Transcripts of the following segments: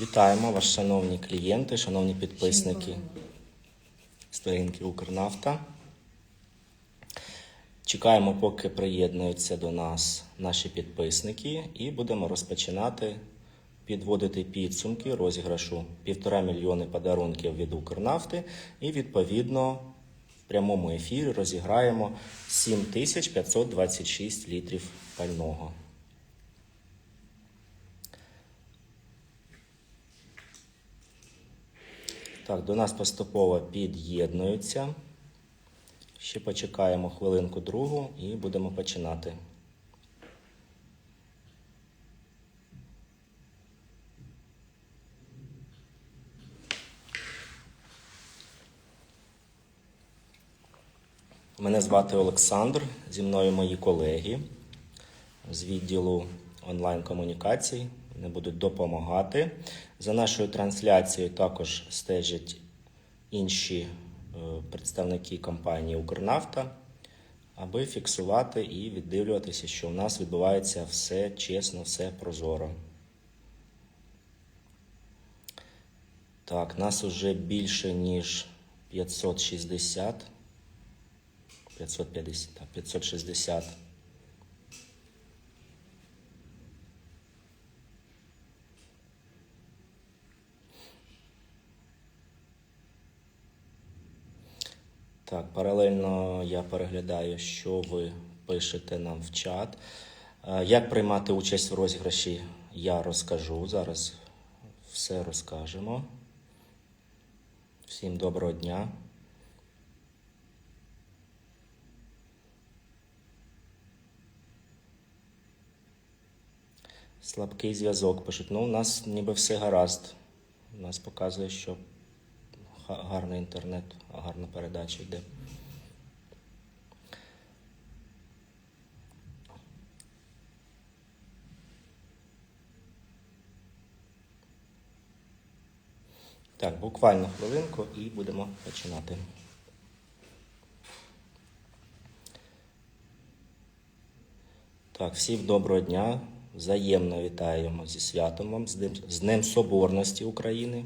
Вітаємо вас, шановні клієнти, шановні підписники сторінки Укрнафта. Чекаємо, поки приєднуються до нас наші підписники, і будемо розпочинати підводити підсумки розіграшу півтора мільйони подарунків від Укрнафти. І відповідно в прямому ефірі розіграємо 7526 літрів пального. Так, до нас поступово під'єднуються. Ще почекаємо хвилинку другу і будемо починати. Мене звати Олександр. Зі мною мої колеги з відділу онлайн-комунікацій. Вони будуть допомагати. За нашою трансляцією також стежать інші е, представники компанії Укрнафта, аби фіксувати і віддивлюватися, що в нас відбувається все чесно, все прозоро. Так, нас уже більше ніж 560. 550, так, 560. Так, паралельно я переглядаю, що ви пишете нам в чат. Е, Як приймати участь в розіграші, я розкажу. Зараз все розкажемо. Всім доброго дня. Слабкий зв'язок пишуть. Ну, у нас ніби все гаразд. У нас показує, що гарний інтернет, гарна передача йде. Так, буквально хвилинку і будемо починати. Так, всім доброго дня. Взаємно вітаємо зі святом вам, з Днем, Соборності України.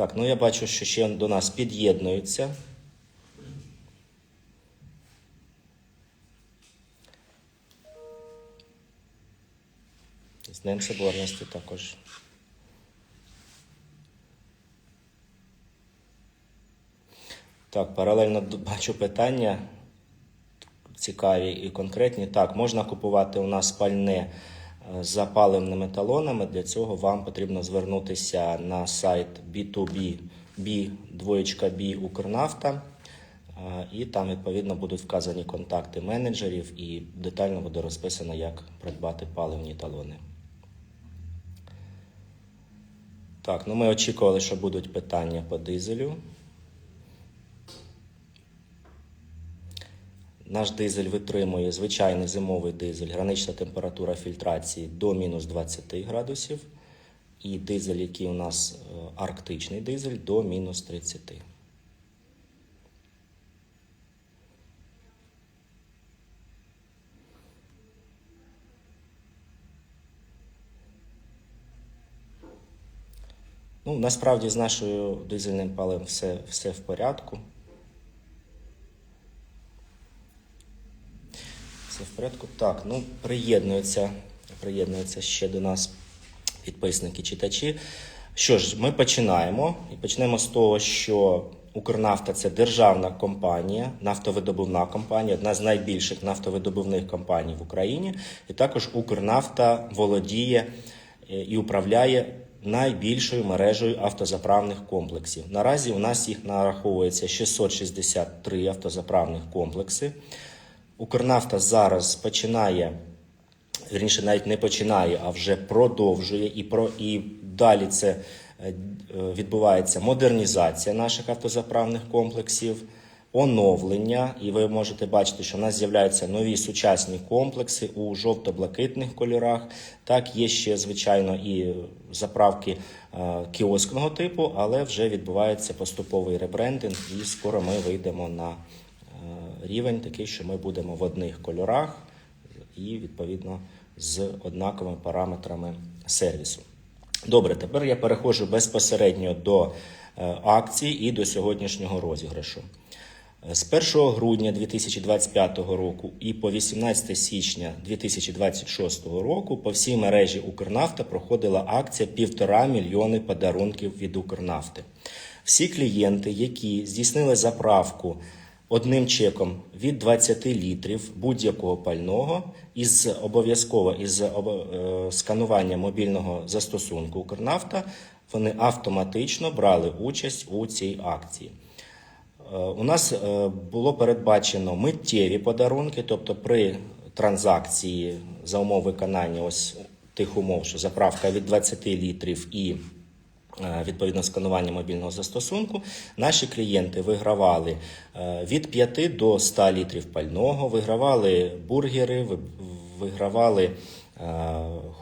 Так, ну я бачу, що ще до нас під'єднуються. З Днем Соборності також. Так, паралельно бачу питання цікаві і конкретні. Так, можна купувати у нас пальне за паливними талонами. Для цього вам потрібно звернутися на сайт B2B, B, двоєчка B Укрнафта. І там відповідно будуть вказані контакти менеджерів і детально буде розписано, як придбати паливні талони. Так, ну ми очікували, що будуть питання по дизелю. Наш дизель витримує звичайний зимовий дизель, гранична температура фільтрації до мінус 20 градусів. І дизель, який у нас е, арктичний дизель, до мінус 30. Ну, насправді з нашою дизельним паливом все, все в порядку. Все в порядку. Так, ну приєднуються, приєднуються ще до нас підписники, читачі. Що ж, ми починаємо і почнемо з того, що Укрнафта це державна компанія, нафтовидобувна компанія, одна з найбільших нафтовидобувних компаній в Україні. І також Укрнафта володіє е, і управляє найбільшою мережею автозаправних комплексів. Наразі у нас їх нараховується 663 автозаправних комплекси. Укрнафта зараз починає, вірніше, навіть не починає, а вже продовжує і про і далі це е, відбувається модернізація наших автозаправних комплексів, оновлення. І ви можете бачити, що в нас з'являються нові сучасні комплекси у жовто-блакитних кольорах. Так, є ще, звичайно, і заправки е, кіоскного типу, але вже відбувається поступовий ребрендинг, і скоро ми вийдемо на рівень такий, що ми будемо в одних кольорах і відповідно з однаковими параметрами сервісу. Добре, тепер я переходжу безпосередньо до е, акцій і до сьогоднішнього розіграшу. Е, З 1 грудня 2025 року і по 18 січня 2026 року по всій мережі Укрнафта проходила акція півтора мільйони подарунків від Укрнафти. Всі клієнти, які здійснили заправку одним чеком від 20 літрів будь-якого пального із обов'язково із е, сканування мобільного застосунку Укрнафта, вони автоматично брали участь у цій акції. Е, У нас е, було передбачено миттєві подарунки, тобто при транзакції за умов виконання ось тих умов, що заправка від 20 літрів і відповідно сканування мобільного застосунку, наші клієнти вигравали е, від 5 до 100 літрів пального, вигравали бургери, вигравали е,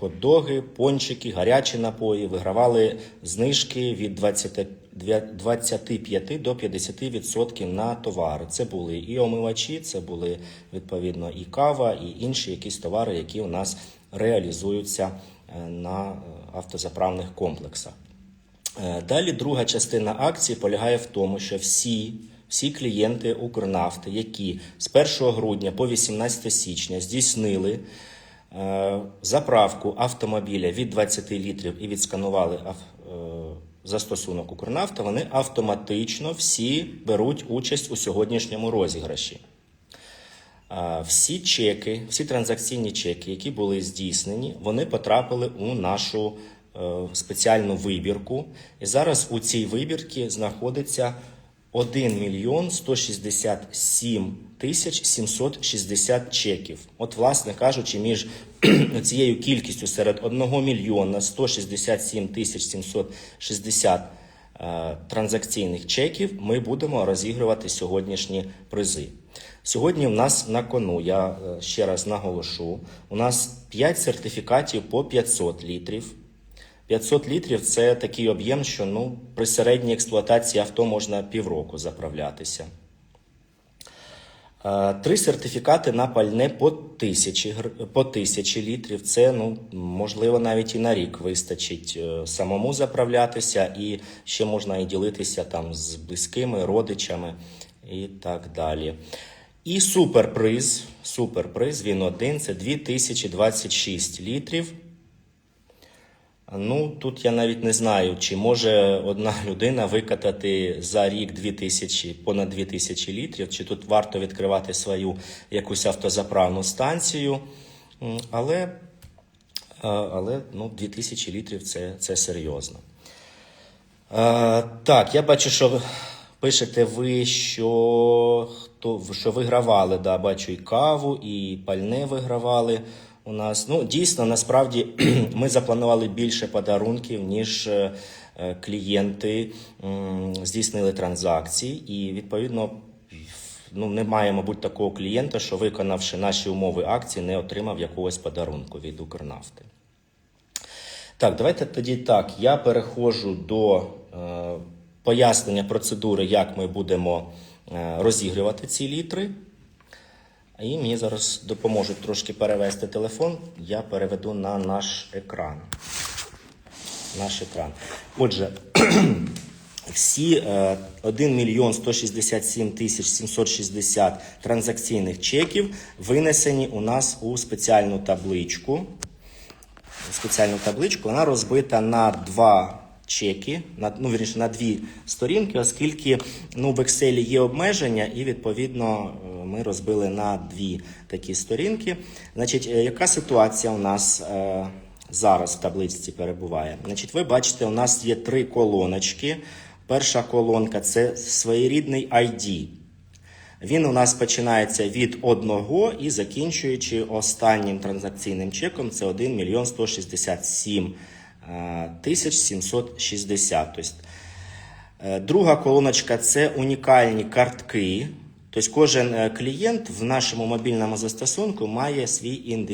хот-доги, пончики, гарячі напої, вигравали знижки від 20, 25 до 50% на товари. Це були і омивачі, це були відповідно і кава, і інші якісь товари, які у нас реалізуються е, на е, автозаправних комплексах. Е, Далі друга частина акції полягає в тому, що всі, всі клієнти Укрнафти, які з 1 грудня по 18 січня здійснили е, заправку автомобіля від 20 літрів і відсканували е, застосунок Укрнафта, вони автоматично всі беруть участь у сьогоднішньому розіграші. Всі чеки, всі транзакційні чеки, які були здійснені, вони потрапили у нашу спеціальну вибірку. І зараз у цій вибірці знаходиться 1 мільйон 167 тисяч 760 чеків. От, власне кажучи, між цією кількістю серед 1 мільйона 167 тисяч 760 е, транзакційних чеків ми будемо розігрувати сьогоднішні призи. Сьогодні в нас на кону, я е, ще раз наголошу, у нас 5 сертифікатів по 500 літрів. 500 літрів це такий об'єм, що ну, при середній експлуатації авто можна півроку заправлятися. Е, Три сертифікати на пальне по тисячі, по тисячі літрів. Це ну, можливо навіть і на рік вистачить е, самому заправлятися, і ще можна і ділитися там з близькими, родичами і так далі. І суперприз, суперприз, він один, це 2026 літрів. Ну, тут я навіть не знаю, чи може одна людина викатати за рік 2000, понад 2000 літрів, чи тут варто відкривати свою якусь автозаправну станцію. Але, е, але ну, 2000 літрів це, це серйозно. Е, так, я бачу, що пишете ви, що, хто, що вигравали, да, бачу і каву, і пальне вигравали у нас. Ну, дійсно, насправді ми запланували більше подарунків, ніж е, е, клієнти здійснили транзакції, і відповідно. Ну, немає, мабуть, такого клієнта, що виконавши наші умови акції, не отримав якогось подарунку від Укрнафти. Так, давайте тоді так. Я переходжу до е, пояснення процедури, як ми будемо е, розігрівати ці літри. І мені зараз допоможуть трошки перевести телефон. Я переведу на наш екран. Наш екран. Отже, всі е, 1 мільйон 167 тисяч 760 транзакційних чеків винесені у нас у спеціальну табличку спеціальну табличку. Вона розбита на два чеки, на, ну, вірніше, на дві сторінки, оскільки ну, в Excel є обмеження, і відповідно е, ми розбили на дві такі сторінки. Значить, е, яка ситуація у нас е, зараз в табличці перебуває? Значить, ви бачите, у нас є три колоночки. Перша колонка це своєрідний ID. Він у нас починається від одного і закінчуючи останнім транзакційним чеком, це 1 мільйон 167 е, тисяч 760. Тобто, е, друга колоночка це унікальні картки. Тобто кожен е, клієнт в нашому мобільному застосунку має свій,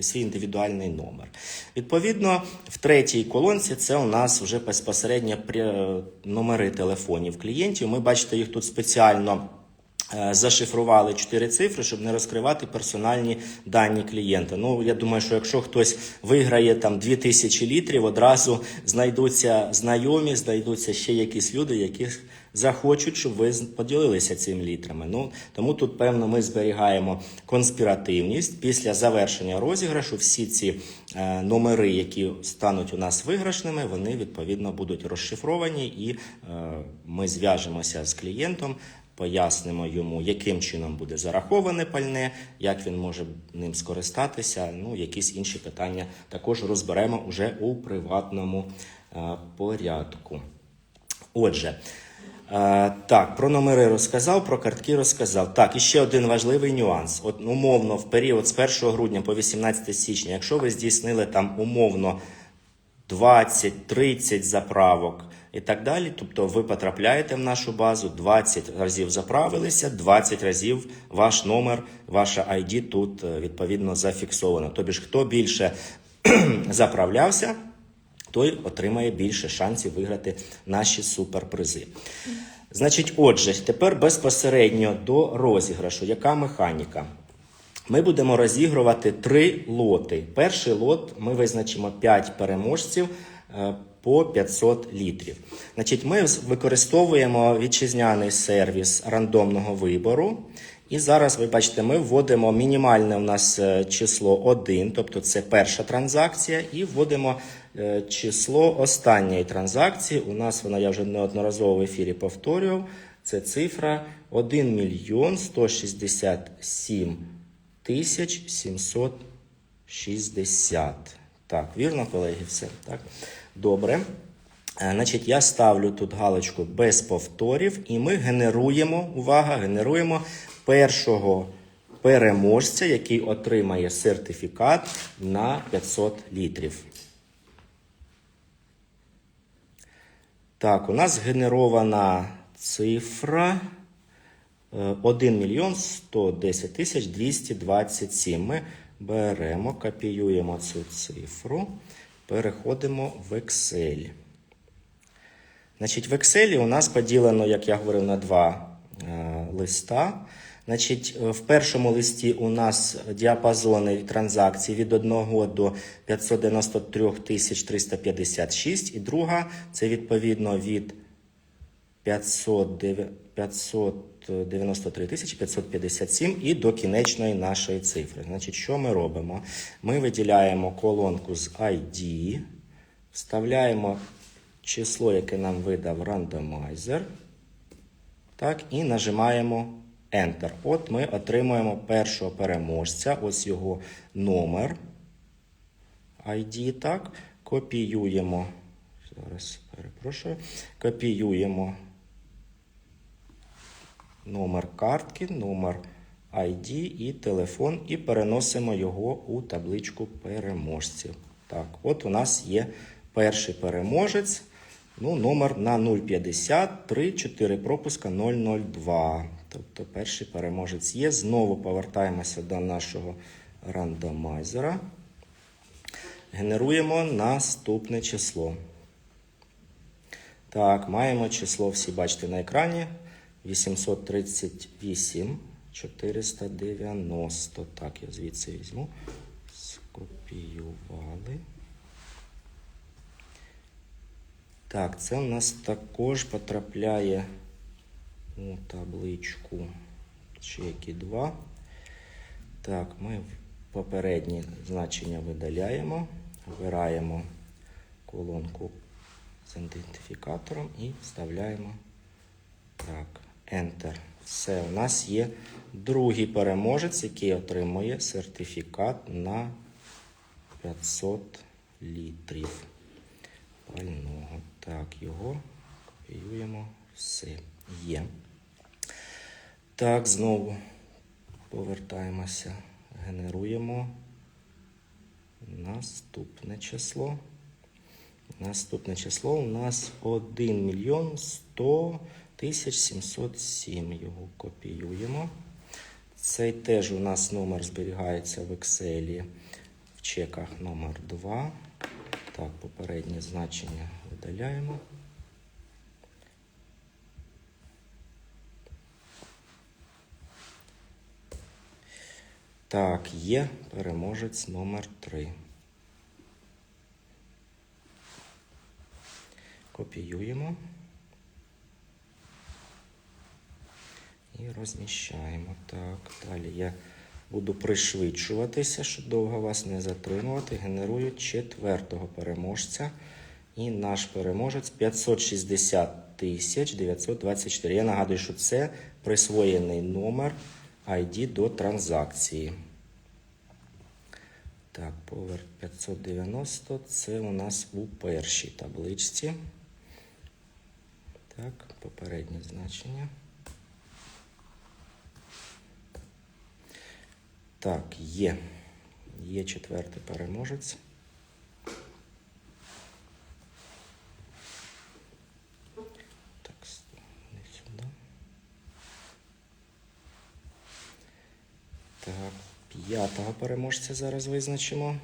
свій індивідуальний номер. Відповідно, в третій колонці це у нас вже безпосередньо номери телефонів клієнтів. Ми бачите їх тут спеціально зашифрували чотири цифри, щоб не розкривати персональні дані клієнта. Ну, я думаю, що якщо хтось виграє там 2000 літрів, одразу знайдуться знайомі, знайдуться ще якісь люди, які захочуть, щоб ви поділилися цими літрами. Ну, тому тут, певно, ми зберігаємо конспіративність. Після завершення розіграшу всі ці е, номери, які стануть у нас виграшними, вони відповідно будуть розшифровані, і е, ми зв'яжемося з клієнтом. Пояснимо йому, яким чином буде зараховане пальне, як він може ним скористатися. Ну, якісь інші питання також розберемо уже у приватному е, порядку. Отже, е, так, про номери розказав, про картки розказав. Так, і ще один важливий нюанс. От умовно, в період з 1 грудня по 18 січня, якщо ви здійснили там умовно 20-30 заправок і так далі. Тобто ви потрапляєте в нашу базу, 20 разів заправилися, 20 разів ваш номер, ваша ID тут е, відповідно зафіксовано. Тобі ж хто більше заправлявся, той отримає більше шансів виграти наші суперпризи. Значить, отже, тепер безпосередньо до розіграшу. Яка механіка? Ми будемо розігрувати три лоти. Перший лот ми визначимо 5 переможців е, по 500 літрів. Значить, ми використовуємо вітчизняний сервіс рандомного вибору. І зараз, ви бачите, ми вводимо мінімальне у нас е, число 1, тобто це перша транзакція, і вводимо е, число останньої транзакції. У нас вона я вже неодноразово в ефірі повторював. Це цифра 1 мільйон 167 тисяч 760. Так, вірно, колеги, все. Так. Добре. Е, Значить, я ставлю тут галочку без повторів, і ми генеруємо, увага, генеруємо першого переможця, який отримає сертифікат на 500 літрів. Так, у нас генерована цифра е, 1 мільйон 110 тисяч 227. Ми беремо, копіюємо цю цифру, переходимо в Excel. Значить, в Excel у нас поділено, як я говорив, на два е, листа. Значить, е, в першому листі у нас діапазони транзакцій від 1 до 593 356, і друга це відповідно від 509 593 тисячі 557 і до кінечної нашої цифри. Значить, що ми робимо? Ми виділяємо колонку з ID, вставляємо число, яке нам видав рандомайзер. Так, і нажимаємо Enter. От ми отримуємо першого переможця. Ось його номер ID. Так, копіюємо. Зараз перепрошую. Копіюємо номер картки, номер ID і телефон, і переносимо його у табличку переможців. Так, от у нас є перший переможець. Ну, номер на 050 3 4 пропуска 002. Тобто перший переможець є. Знову повертаємося до нашого рандомайзера. Генеруємо наступне число. Так, маємо число, всі бачите на екрані. 838 490. Так, я звідси візьму. Скопіювали. Так, це у нас також потрапляє у табличку чеки 2. Так, ми попередні значення видаляємо, вибираємо колонку з ідентифікатором і вставляємо так, Enter. Все, у нас є другий переможець, який отримує сертифікат на 500 літрів пального. Так, його копіюємо. Все є. Так, знову повертаємося, генеруємо наступне число. Наступне число у нас 1 мільйон 100 тисяч 707. Його копіюємо. Цей теж у нас номер зберігається в Excel в чеках номер 2. Так, попереднє значення видаляємо. Так, є переможець номер 3. Копіюємо. І розміщаємо. Так, далі я буду пришвидшуватися, щоб довго вас не затримувати. Генерую четвертого переможця. І наш переможець 560 тисяч 924. Я нагадую, що це присвоєний номер ID до транзакції. Так, поверх 590 це у нас у першій табличці. Так, попереднє значення. Так, є. Є четвертий переможець. Так, не сюди. Так, п'ятого переможця зараз визначимо.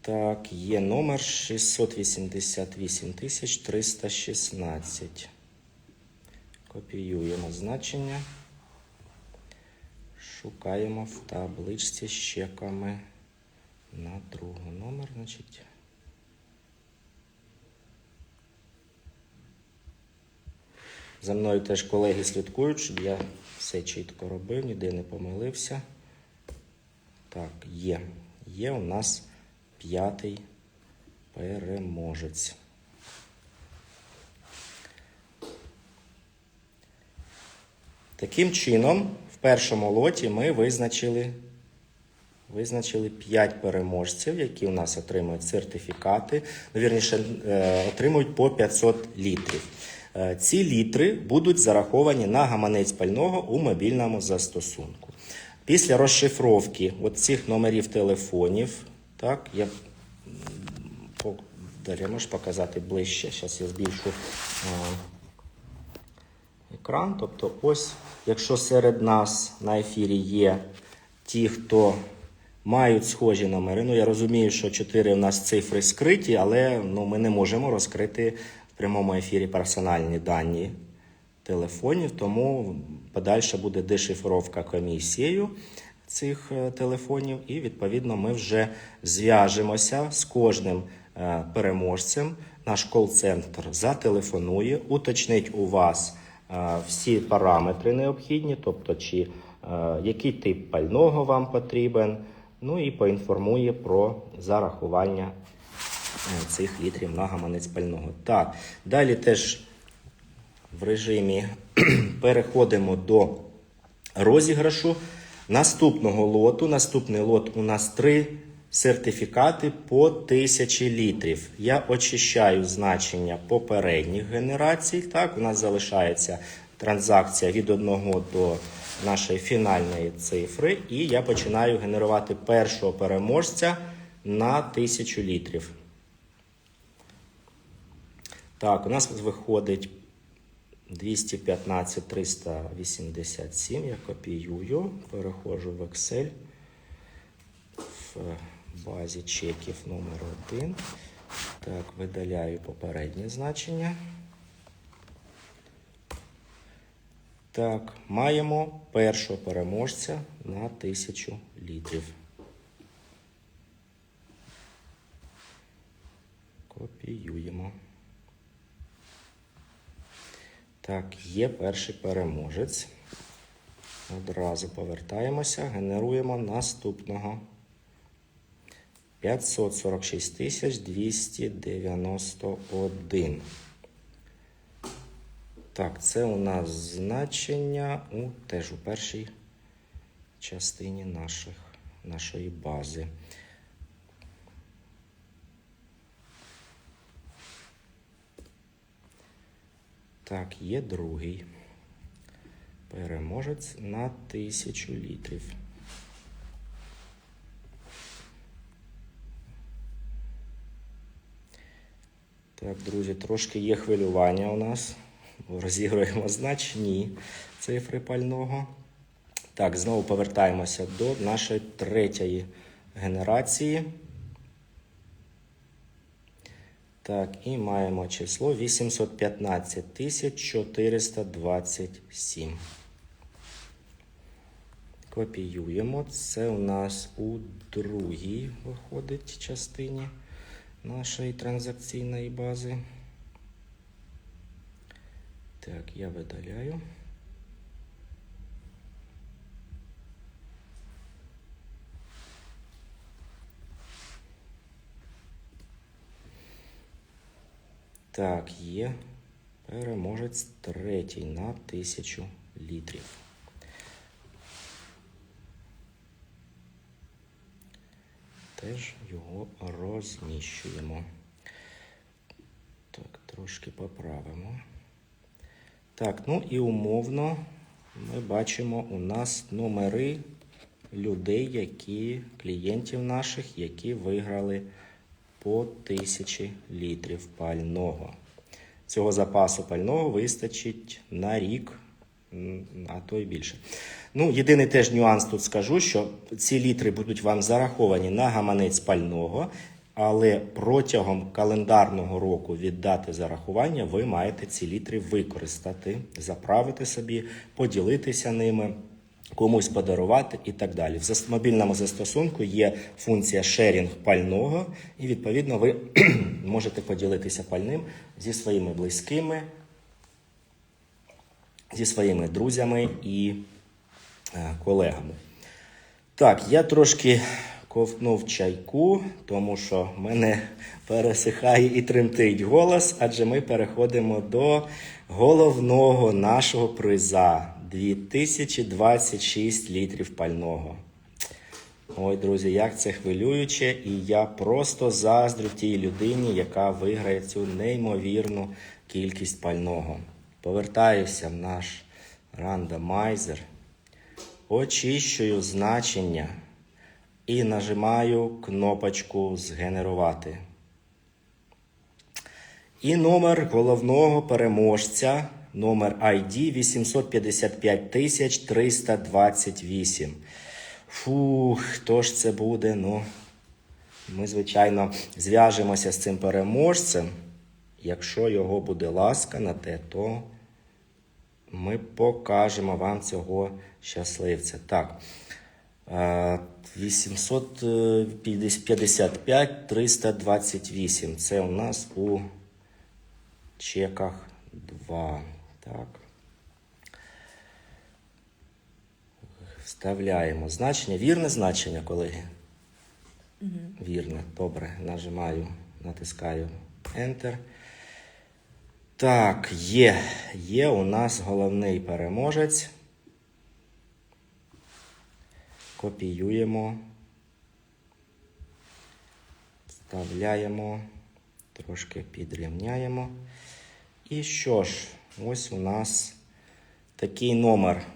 Так, є номер 688 316. Копіюємо значення. Шукаємо в табличці з чеками на другий номер. Значить. За мною теж колеги слідкують, щоб я все чітко робив, ніде не помилився. Так, є. Є у нас п'ятий переможець. Таким чином, в першому лоті ми визначили, визначили 5 переможців, які у нас отримують сертифікати, ну, вірніше, е, отримують по 500 літрів. Е, Ці літри будуть зараховані на гаманець пального у мобільному застосунку. Після розшифровки цих номерів телефонів, так, я м, по- Дар'я, можеш показати ближче. Зараз я збільшу. Екран. Тобто, ось, якщо серед нас на ефірі є ті, хто мають схожі номери. Ну, я розумію, що 4 у нас цифри скриті, але ну, ми не можемо розкрити в прямому ефірі персональні дані телефонів, тому подальше буде дешифровка комісією цих е, телефонів, і відповідно ми вже зв'яжемося з кожним е, переможцем. Наш кол-центр зателефонує, уточнить у вас всі параметри необхідні, тобто чи е, який тип пального вам потрібен, ну і поінформує про зарахування е, цих літрів на гаманець пального. Так, далі теж в режимі переходимо до розіграшу наступного лоту. Наступний лот у нас три сертифікати по 1000 літрів. Я очищаю значення попередніх генерацій. Так, у нас залишається транзакція від 1 до нашої фінальної цифри. І я починаю генерувати першого переможця на 1000 літрів. Так, у нас виходить 215 387. Я копіюю, переходжу в Excel базі чеків номер 1. Так, видаляю попереднє значення. Так, маємо першого переможця на 1000 літрів. Копіюємо. Так, є перший переможець. Одразу повертаємося, генеруємо наступного. 546 тисяч 291. Так, це у нас значення у, теж у першій частині наших, нашої бази. Так, є другий переможець на тисячу літрів. Так, друзі, трошки є хвилювання у нас. Розігруємо значні цифри пального. Так, знову повертаємося до нашої третьої генерації. Так, і маємо число 815 427. Копіюємо. Це у нас у другій виходить частині нашої транзакційної бази. Так, я видаляю. Так, є переможець третій на тисячу літрів. Теж його розміщуємо. Так, трошки поправимо. Так, ну і умовно ми бачимо у нас номери людей, які клієнтів наших, які виграли по тисячі літрів пального. Цього запасу пального вистачить на рік, а то й більше. Ну, єдиний теж нюанс тут скажу, що ці літри будуть вам зараховані на гаманець пального, але протягом календарного року від дати зарахування ви маєте ці літри використати, заправити собі, поділитися ними комусь подарувати і так далі. В мобільному застосунку є функція шерінг пального, і відповідно ви можете поділитися пальним зі своїми близькими, зі своїми друзями і е, колегами. Так, я трошки ковтнув чайку, тому що мене пересихає і тремтить голос, адже ми переходимо до головного нашого приза 2026 літрів пального. Ой, друзі, як це хвилююче, і я просто заздрю тій людині, яка виграє цю неймовірну кількість пального. Повертаюся в наш рандомайзер, очищую значення і нажимаю кнопочку Згенерувати. І номер головного переможця, номер ID 855328. Фух, хто ж це буде? Ну, ми, звичайно, зв'яжемося з цим переможцем. Якщо його буде ласка на те, то ми покажемо вам цього щасливця. Так. Е, 855 328. Це у нас у чеках 2. Так. Вставляємо значення. Вірне значення, колеги? Вірне. Добре. Нажимаю, натискаю Enter. Так, є. Є у нас головний переможець. Копіюємо. Вставляємо. Трошки підрівняємо. І що ж, ось у нас такий номер.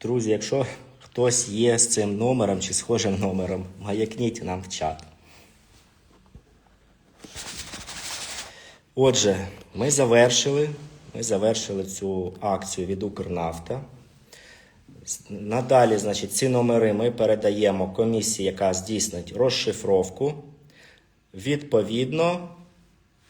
Друзі, якщо хтось є з цим номером чи схожим номером, маякніть нам в чат. Отже, ми завершили, ми завершили цю акцію від Укрнафта. Надалі, значить, ці номери ми передаємо комісії, яка здійснить розшифровку. Відповідно,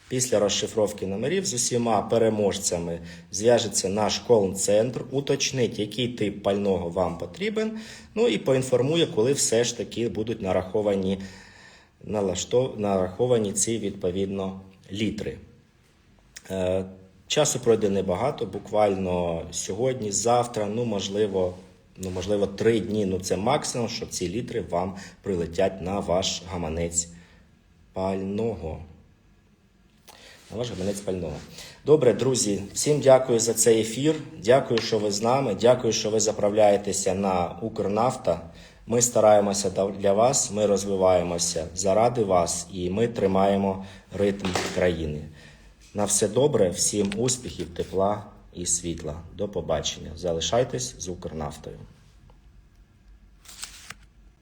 після розшифровки номерів з усіма переможцями зв'яжеться наш кол-центр, уточнить, який тип пального вам потрібен, ну і поінформує, коли все ж таки будуть нараховані, налаштов... нараховані ці відповідно літри. Е, Часу пройде небагато, буквально сьогодні, завтра, ну можливо, ну можливо, три дні. Ну це максимум, що ці літри вам прилетять на ваш гаманець пального. На ваш гаманець пального. Добре, друзі, всім дякую за цей ефір. Дякую, що ви з нами. Дякую, що ви заправляєтеся на Укрнафта. Ми стараємося для вас, ми розвиваємося заради вас і ми тримаємо ритм країни. На все добре, всім успіхів, тепла і світла. До побачення. Залишайтесь з Укрнафтою.